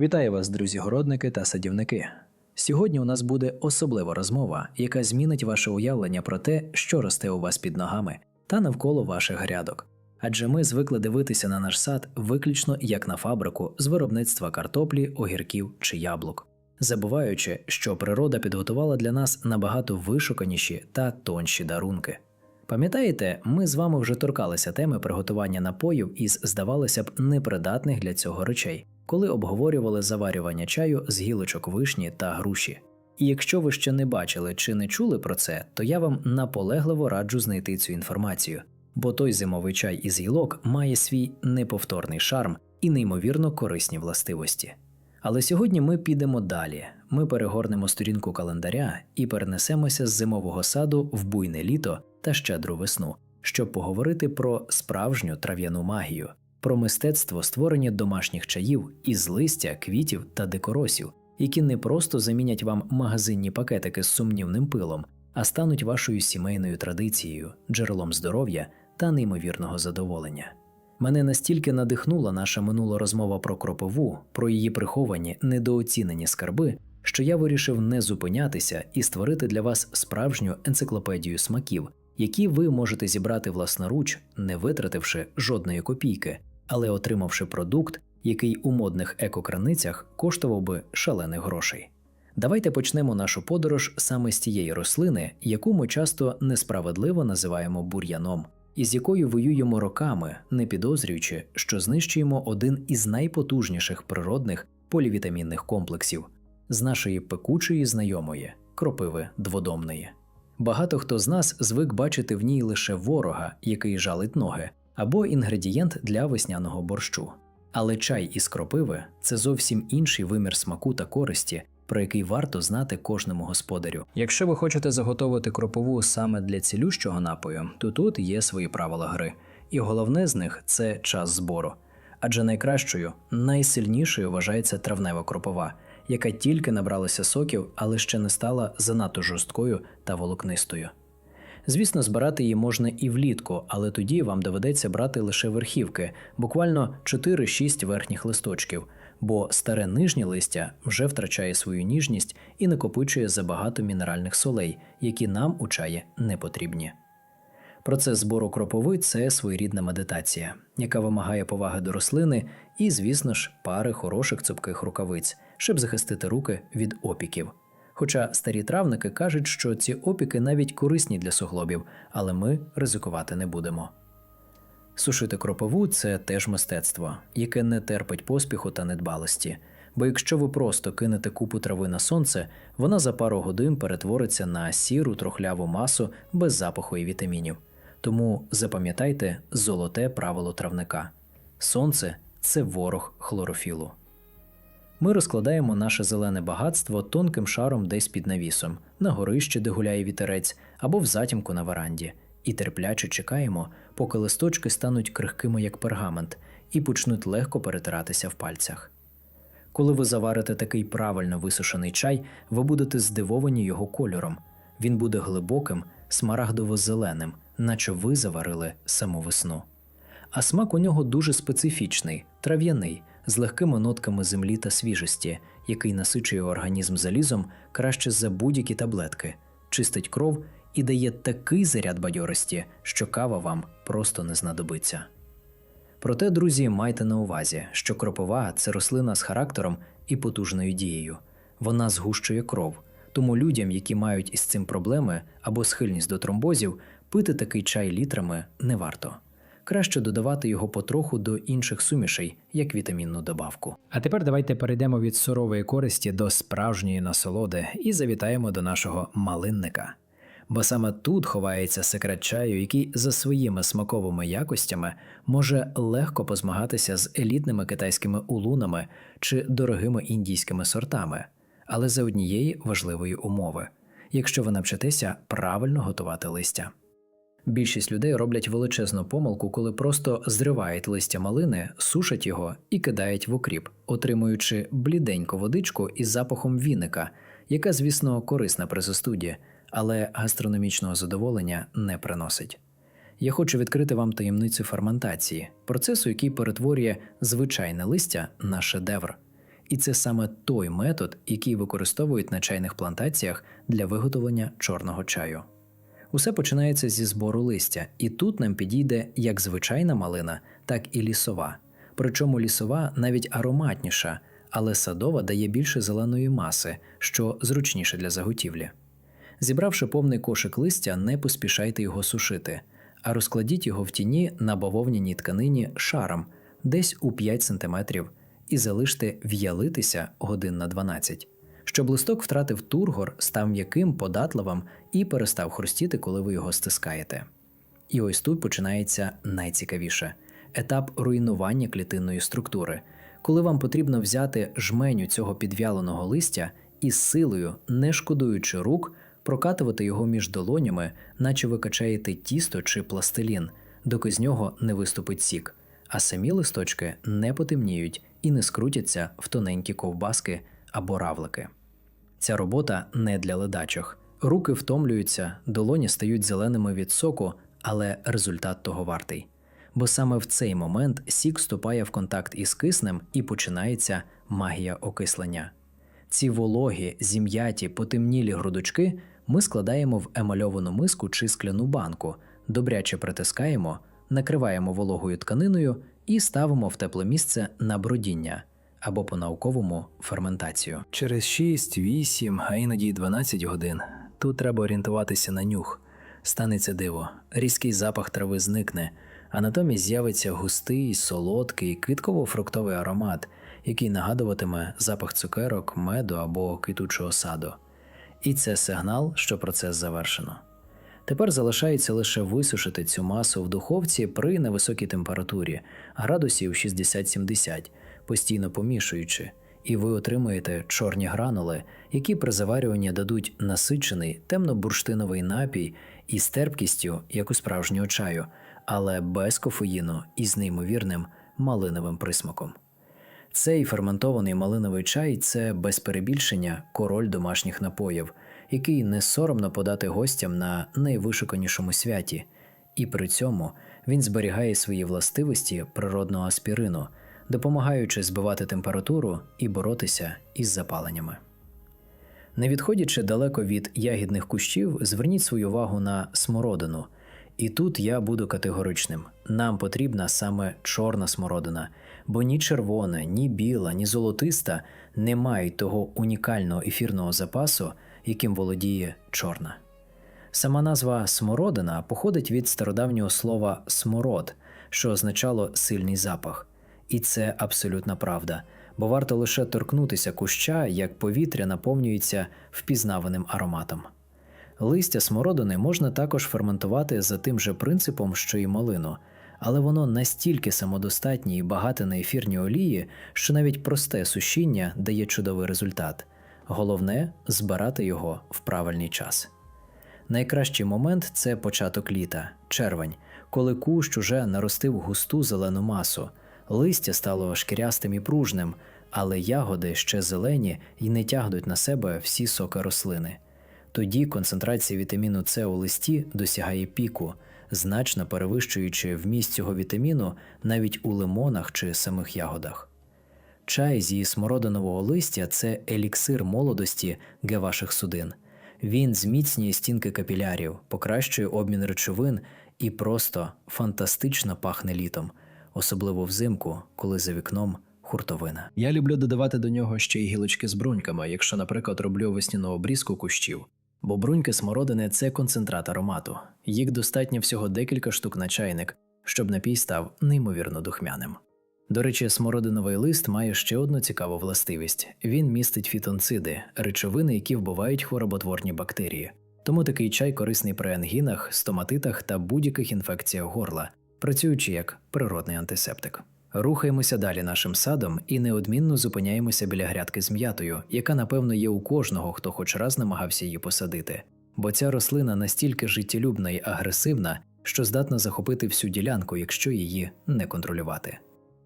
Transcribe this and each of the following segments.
Вітаю вас, друзі-городники та садівники. Сьогодні у нас буде особлива розмова, яка змінить ваше уявлення про те, що росте у вас під ногами та навколо ваших грядок. Адже ми звикли дивитися на наш сад виключно як на фабрику з виробництва картоплі, огірків чи яблук, забуваючи, що природа підготувала для нас набагато вишуканіші та тонші дарунки. Пам'ятаєте, ми з вами вже торкалися теми приготування напоїв із, здавалося б, непридатних для цього речей, коли обговорювали заварювання чаю з гілочок вишні та груші. І якщо ви ще не бачили чи не чули про це, то я вам наполегливо раджу знайти цю інформацію, бо той зимовий чай із гілок має свій неповторний шарм і неймовірно корисні властивості. Але сьогодні ми підемо далі. Ми перегорнемо сторінку календаря і перенесемося з зимового саду в буйне літо та щедру весну, щоб поговорити про справжню трав'яну магію, про мистецтво створення домашніх чаїв із листя, квітів та декоросів, які не просто замінять вам магазинні пакетики з сумнівним пилом, а стануть вашою сімейною традицією, джерелом здоров'я та неймовірного задоволення. Мене настільки надихнула наша минула розмова про кропову, про її приховані недооцінені скарби, що я вирішив не зупинятися і створити для вас справжню енциклопедію смаків, які ви можете зібрати власноруч, не витративши жодної копійки, але отримавши продукт, який у модних екокраницях коштував би шалених грошей. Давайте почнемо нашу подорож саме з тієї рослини, яку ми часто несправедливо називаємо бур'яном, і з якою воюємо роками, не підозрюючи, що знищуємо один із найпотужніших природних полівітамінних комплексів з нашої пекучої знайомої кропиви дводомної. Багато хто з нас звик бачити в ній лише ворога, який жалить ноги, або інгредієнт для весняного борщу. Але чай із кропиви це зовсім інший вимір смаку та користі, про який варто знати кожному господарю. Якщо ви хочете заготовити кропову саме для цілющого напою, то тут є свої правила гри. І головне з них це час збору. Адже найкращою, найсильнішою вважається травнева кропова, яка тільки набралася соків, але ще не стала занадто жорсткою та волокнистою. Звісно, збирати її можна і влітку, але тоді вам доведеться брати лише верхівки, буквально 4-6 верхніх листочків, бо старе нижнє листя вже втрачає свою ніжність і накопичує забагато мінеральних солей, які нам у чаї не потрібні. Процес збору кропови це своєрідна медитація, яка вимагає поваги до рослини і, звісно ж, пари хороших цупких рукавиць, щоб захистити руки від опіків. Хоча старі травники кажуть, що ці опіки навіть корисні для суглобів, але ми ризикувати не будемо. Сушити кропову це теж мистецтво, яке не терпить поспіху та недбалості. Бо якщо ви просто кинете купу трави на сонце, вона за пару годин перетвориться на сіру трохляву масу без запаху і вітамінів. Тому запам'ятайте золоте правило травника: сонце це ворог хлорофілу. Ми розкладаємо наше зелене багатство тонким шаром десь під навісом, на горищі, де гуляє вітерець, або в затімку на веранді, і терпляче чекаємо, поки листочки стануть крихкими як пергамент і почнуть легко перетиратися в пальцях. Коли ви заварите такий правильно висушений чай, ви будете здивовані його кольором. Він буде глибоким, смарагдово-зеленим, наче ви заварили саму весну. А смак у нього дуже специфічний, трав'яний, з легкими нотками землі та свіжості, який насичує організм залізом краще за будь-які таблетки, чистить кров і дає такий заряд бадьорості, що кава вам просто не знадобиться. Проте, друзі, майте на увазі, що кропова це рослина з характером і потужною дією. Вона згущує кров, тому людям, які мають із цим проблеми або схильність до тромбозів, пити такий чай літрами не варто. Краще додавати його потроху до інших сумішей, як вітамінну добавку. А тепер давайте перейдемо від сурової користі до справжньої насолоди і завітаємо до нашого малинника. Бо саме тут ховається секрет чаю, який за своїми смаковими якостями може легко позмагатися з елітними китайськими улунами чи дорогими індійськими сортами, але за однієї важливої умови, якщо ви навчитеся правильно готувати листя. Більшість людей роблять величезну помилку, коли просто зривають листя малини, сушать його і кидають в окріп, отримуючи бліденьку водичку із запахом віника, яка, звісно, корисна при застуді, але гастрономічного задоволення не приносить. Я хочу відкрити вам таємницю ферментації, процесу, який перетворює звичайне листя на шедевр. І це саме той метод, який використовують на чайних плантаціях для виготовлення чорного чаю. Усе починається зі збору листя, і тут нам підійде як звичайна малина, так і лісова. Причому лісова навіть ароматніша, але садова дає більше зеленої маси, що зручніше для заготівлі. Зібравши повний кошик листя, не поспішайте його сушити, а розкладіть його в тіні на бавовняній тканині шаром десь у 5 см і залиште в'ялитися годин на 12, щоб листок втратив тургор, став м'яким, податливим і перестав хрустіти, коли ви його стискаєте. І ось тут починається найцікавіше етап руйнування клітинної структури, коли вам потрібно взяти жменю цього підвяленого листя і силою, не шкодуючи рук, прокатувати його між долонями, наче ви качаєте тісто чи пластилін, доки з нього не виступить сік, а самі листочки не потемніють і не скрутяться в тоненькі ковбаски або равлики. Ця робота не для ледачок. Руки втомлюються, долоні стають зеленими від соку, але результат того вартий. Бо саме в цей момент сік вступає в контакт із киснем і починається магія окислення. Ці вологі, зім'яті, потемнілі грудочки ми складаємо в емальовану миску чи скляну банку, добряче притискаємо, накриваємо вологою тканиною і ставимо в тепле місце на бродіння або по-науковому ферментацію. Через 6, 8, а іноді 12 годин тут треба орієнтуватися на нюх. Станеться диво, різкий запах трави зникне, а натомість з'явиться густий, солодкий, квітково-фруктовий аромат, який нагадуватиме запах цукерок, меду або квітучого саду. І це сигнал, що процес завершено. Тепер залишається лише висушити цю масу в духовці при невисокій температурі, градусів 60-70, постійно помішуючи, і ви отримуєте чорні гранули, які при заварюванні дадуть насичений темно-бурштиновий напій із терпкістю, як у справжнього чаю, але без кофеїну і з неймовірним малиновим присмаком. Цей ферментований малиновий чай це без перебільшення король домашніх напоїв, який не соромно подати гостям на найвишуканішому святі, і при цьому він зберігає свої властивості природного аспірину, допомагаючи збивати температуру і боротися із запаленнями. Не відходячи далеко від ягідних кущів, зверніть свою увагу на смородину. І тут я буду категоричним: нам потрібна саме чорна смородина, бо ні червона, ні біла, ні золотиста не мають того унікального ефірного запасу, яким володіє чорна. Сама назва смородина походить від стародавнього слова смород, що означало сильний запах. І це абсолютна правда, бо варто лише торкнутися куща, як повітря наповнюється впізнаваним ароматом. Листя смородини можна також ферментувати за тим же принципом, що і малину, але воно настільки самодостатнє і багате на ефірні олії, що навіть просте сушіння дає чудовий результат. Головне збирати його в правильний час. Найкращий момент це початок літа, червень, коли кущ уже наростив густу зелену масу, листя стало шкірястим і пружним, але ягоди ще зелені і не тягнуть на себе всі соки рослини. Тоді концентрація вітаміну С у листі досягає піку, значно перевищуючи вміст цього вітаміну навіть у лимонах чи самих ягодах. Чай зі смородинового листя це еліксир молодості для ваших судин. Він зміцнює стінки капілярів, покращує обмін речовин і просто фантастично пахне літом, особливо взимку, коли за вікном хуртовина. Я люблю додавати до нього ще й гілочки з бруньками, якщо, наприклад, роблю весняну обрізку кущів. Бо бруньки смородини це концентрат аромату. Їх достатньо всього декілька штук на чайник, щоб напій став неймовірно духмяним. До речі, смородиновий лист має ще одну цікаву властивість: він містить фітонциди, речовини, які вбивають хвороботворні бактерії. Тому такий чай корисний при ангінах, стоматитах та будь-яких інфекціях горла, працюючи як природний антисептик. Рухаємося далі нашим садом і неодмінно зупиняємося біля грядки з м'ятою, яка, напевно, є у кожного, хто хоч раз намагався її посадити. Бо ця рослина настільки життєлюбна і агресивна, що здатна захопити всю ділянку, якщо її не контролювати.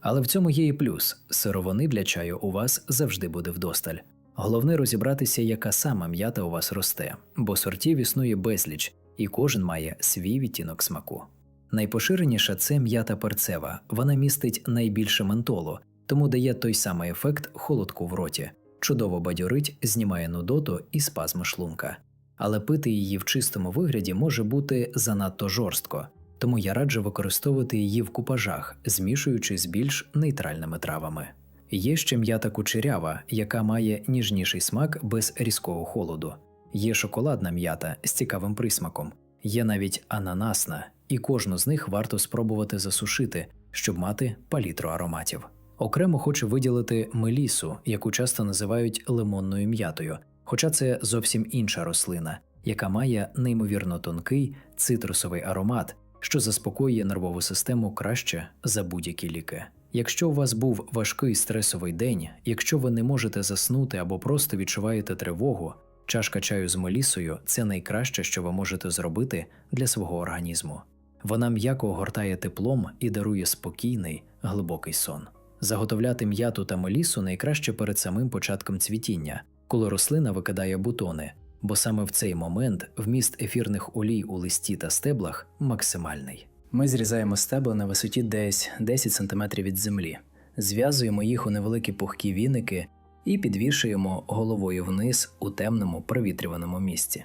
Але в цьому є і плюс сировини для чаю у вас завжди буде вдосталь. Головне розібратися, яка сама м'ята у вас росте, бо сортів існує безліч, і кожен має свій відтінок смаку. Найпоширеніша це м'ята перцева, вона містить найбільше ментолу, тому дає той самий ефект холодку в роті, чудово бадьорить, знімає нудоту і спазми шлунка. Але пити її в чистому вигляді може бути занадто жорстко, тому я раджу використовувати її в купажах, змішуючи з більш нейтральними травами. Є ще м'ята кучерява, яка має ніжніший смак без різкого холоду. Є шоколадна м'ята з цікавим присмаком, є навіть ананасна, і кожну з них варто спробувати засушити, щоб мати палітру ароматів. Окремо хочу виділити мелісу, яку часто називають лимонною м'ятою, хоча це зовсім інша рослина, яка має неймовірно тонкий цитрусовий аромат, що заспокоює нервову систему краще за будь-які ліки. Якщо у вас був важкий стресовий день, якщо ви не можете заснути або просто відчуваєте тривогу, чашка чаю з мелісою це найкраще, що ви можете зробити для свого організму. Вона м'яко огортає теплом і дарує спокійний, глибокий сон. Заготовляти м'яту та мелісу найкраще перед самим початком цвітіння, коли рослина викидає бутони, бо саме в цей момент вміст ефірних олій у листі та стеблах максимальний. Ми зрізаємо стебла на висоті десь 10 см від землі, зв'язуємо їх у невеликі пухкі віники і підвішуємо головою вниз у темному провітрюваному місці.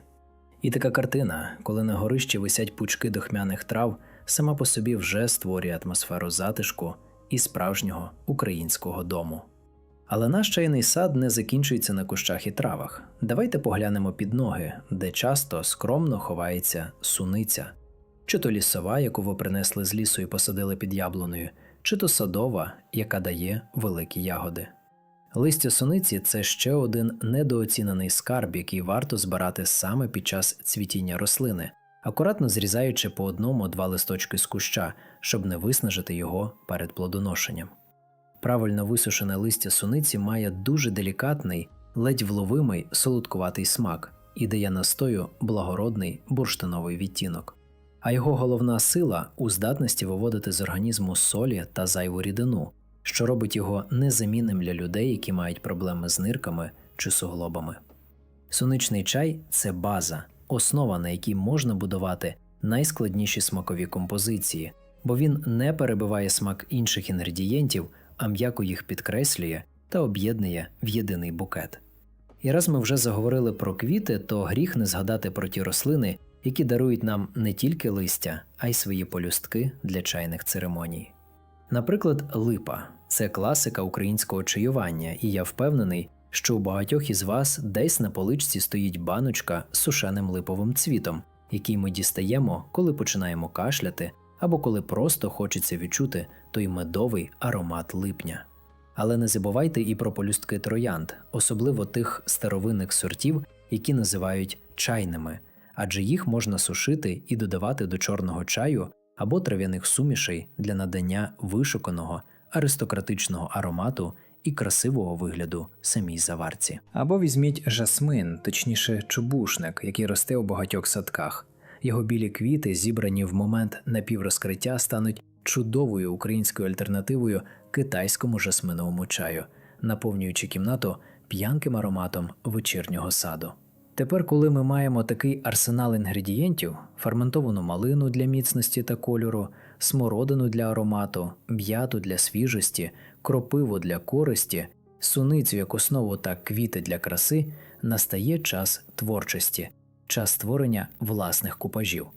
І така картина, коли на горищі висять пучки дохмяних трав, сама по собі вже створює атмосферу затишку і справжнього українського дому. Але наш чайний сад не закінчується на кущах і травах. Давайте поглянемо під ноги, де часто скромно ховається суниця, чи то лісова, яку ви принесли з лісу і посадили під яблуною, чи то садова, яка дає великі ягоди. Листя суниці це ще один недооцінений скарб, який варто збирати саме під час цвітіння рослини, акуратно зрізаючи по одному-два листочки з куща, щоб не виснажити його перед плодоношенням. Правильно висушене листя суниці має дуже делікатний, ледь вловимий солодкуватий смак і дає настою благородний бурштиновий відтінок. А його головна сила у здатності виводити з організму солі та зайву рідину, що робить його незамінним для людей, які мають проблеми з нирками чи суглобами. Суничний чай це база, основа, на якій можна будувати найскладніші смакові композиції, бо він не перебиває смак інших інгредієнтів, а м'яко їх підкреслює та об'єднує в єдиний букет. І раз ми вже заговорили про квіти, то гріх не згадати про ті рослини, які дарують нам не тільки листя, а й свої полюстки для чайних церемоній. Наприклад, липа це класика українського чаювання, і я впевнений, що у багатьох із вас десь на поличці стоїть баночка з сушеним липовим цвітом, який ми дістаємо, коли починаємо кашляти, або коли просто хочеться відчути той медовий аромат липня. Але не забувайте і про полюстки троянд, особливо тих старовинних сортів, які називають чайними, адже їх можна сушити і додавати до чорного чаю або трав'яних сумішей для надання вишуканого аристократичного аромату і красивого вигляду самій заварці. Або візьміть жасмин, точніше чубушник, який росте у багатьох садках. Його білі квіти, зібрані в момент напіврозкриття, стануть чудовою українською альтернативою китайському жасминовому чаю, наповнюючи кімнату п'янким ароматом вечірнього саду. Тепер, коли ми маємо такий арсенал інгредієнтів: ферментовану малину для міцності та кольору, смородину для аромату, м'яту для свіжості, кропиву для користі, суницю як основу та квіти для краси, настає час творчості, час створення власних купажів.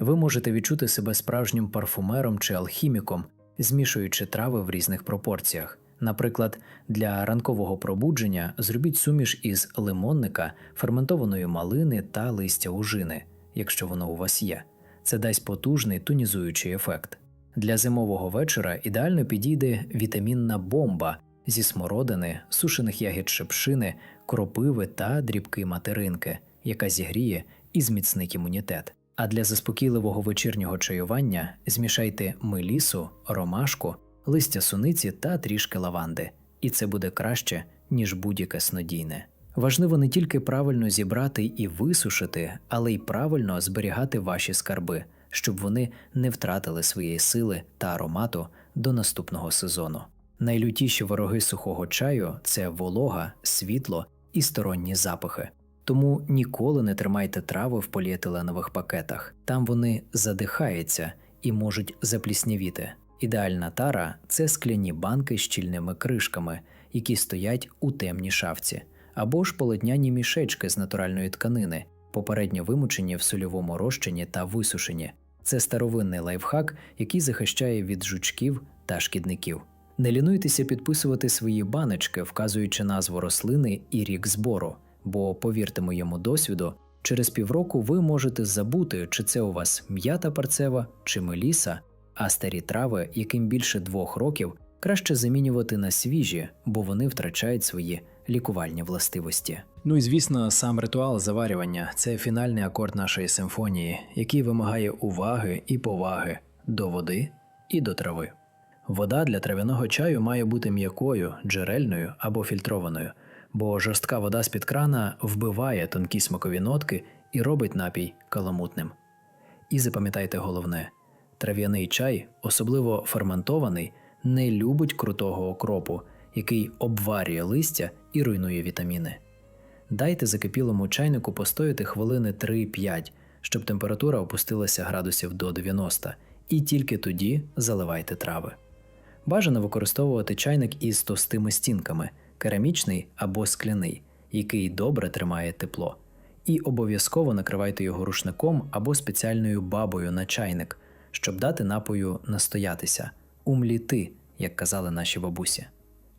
Ви можете відчути себе справжнім парфумером чи алхіміком, змішуючи трави в різних пропорціях. Наприклад, для ранкового пробудження зробіть суміш із лимонника, ферментованої малини та листя ужини, якщо воно у вас є. Це дасть потужний тонізуючий ефект. Для зимового вечора ідеально підійде вітамінна бомба зі смородини, сушених ягід шепшини, кропиви та дрібки материнки, яка зігріє і зміцнить імунітет. А для заспокійливого вечірнього чаювання змішайте мелісу, ромашку, листя суниці та трішки лаванди, і це буде краще, ніж будь-яке снодійне. Важливо не тільки правильно зібрати і висушити, але й правильно зберігати ваші скарби, щоб вони не втратили своєї сили та аромату до наступного сезону. Найлютіші вороги сухого чаю це волога, світло і сторонні запахи. Тому ніколи не тримайте трави в поліетиленових пакетах, там вони задихаються і можуть запліснявіти. Ідеальна тара це скляні банки з щільними кришками, які стоять у темній шафці, або ж полотняні мішечки з натуральної тканини, попередньо вимучені в сольовому розчині та висушені. Це старовинний лайфхак, який захищає від жучків та шкідників. Не лінуйтеся підписувати свої баночки, вказуючи назву рослини і рік збору, бо, повірте моєму досвіду, через півроку ви можете забути, чи це у вас м'ята парцева чи меліса, а старі трави, яким більше двох років, краще замінювати на свіжі, бо вони втрачають свої лікувальні властивості. Ну і звісно, сам ритуал заварювання це фінальний акорд нашої симфонії, який вимагає уваги і поваги до води і до трави. Вода для трав'яного чаю має бути м'якою, джерельною або фільтрованою, бо жорстка вода з-під крана вбиває тонкі смакові нотки і робить напій каламутним. І запам'ятайте головне: трав'яний чай, особливо ферментований, не любить крутого окропу, який обварює листя і руйнує вітаміни. Дайте закипілому чайнику постояти хвилини 3-5, щоб температура опустилася градусів до 90, і тільки тоді заливайте трави. Бажано використовувати чайник із товстими стінками, керамічний або скляний, який добре тримає тепло. І обов'язково накривайте його рушником або спеціальною бабою на чайник, щоб дати напою настоятися, умліти, як казали наші бабусі.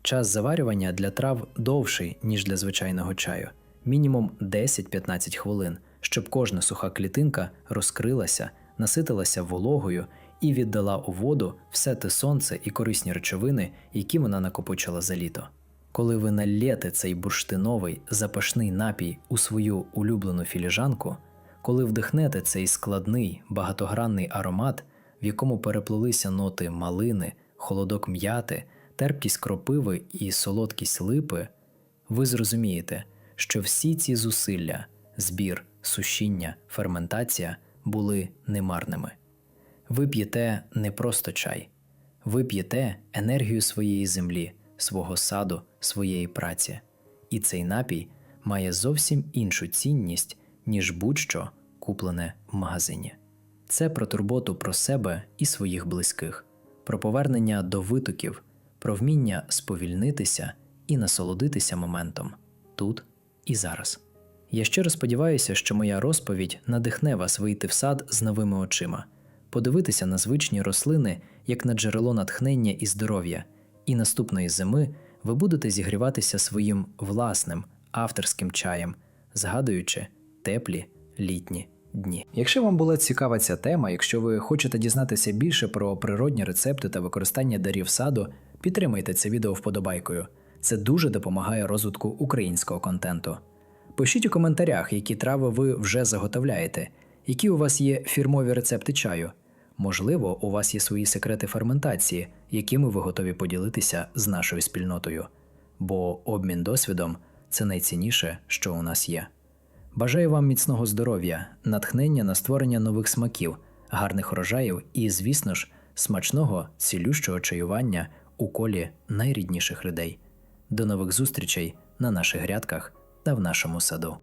Час заварювання для трав довший, ніж для звичайного чаю, мінімум 10-15 хвилин, щоб кожна суха клітинка розкрилася, наситилася вологою і віддала у воду все те сонце і корисні речовини, які вона накопичила за літо. Коли ви налєте цей бурштиновий запашний напій у свою улюблену філіжанку, коли вдихнете цей складний багатогранний аромат, в якому переплилися ноти малини, холодок м'яти, терпкість кропиви і солодкість липи, ви зрозумієте, що всі ці зусилля, збір, сушіння, ферментація були немарними. Ви п'єте не просто чай, ви п'єте енергію своєї землі, свого саду, своєї праці. І цей напій має зовсім іншу цінність, ніж будь-що куплене в магазині. Це про турботу про себе і своїх близьких, про повернення до витоків, про вміння сповільнитися і насолодитися моментом тут і зараз. Я щиро сподіваюся, що моя розповідь надихне вас вийти в сад з новими очима, подивитися на звичні рослини як на джерело натхнення і здоров'я, і наступної зими ви будете зігріватися своїм власним авторським чаєм, згадуючи теплі літні дні. Якщо вам була цікава ця тема, якщо ви хочете дізнатися більше про природні рецепти та використання дарів саду, підтримайте це відео вподобайкою. Це дуже допомагає розвитку українського контенту. Пишіть у коментарях, які трави ви вже заготовляєте, які у вас є фірмові рецепти чаю. Можливо, у вас є свої секрети ферментації, якими ви готові поділитися з нашою спільнотою. Бо обмін досвідом це найцінніше, що у нас є. Бажаю вам міцного здоров'я, натхнення на створення нових смаків, гарних урожаїв і, звісно ж, смачного цілющого чаювання у колі найрідніших людей. До нових зустрічей на наших грядках та в нашому саду.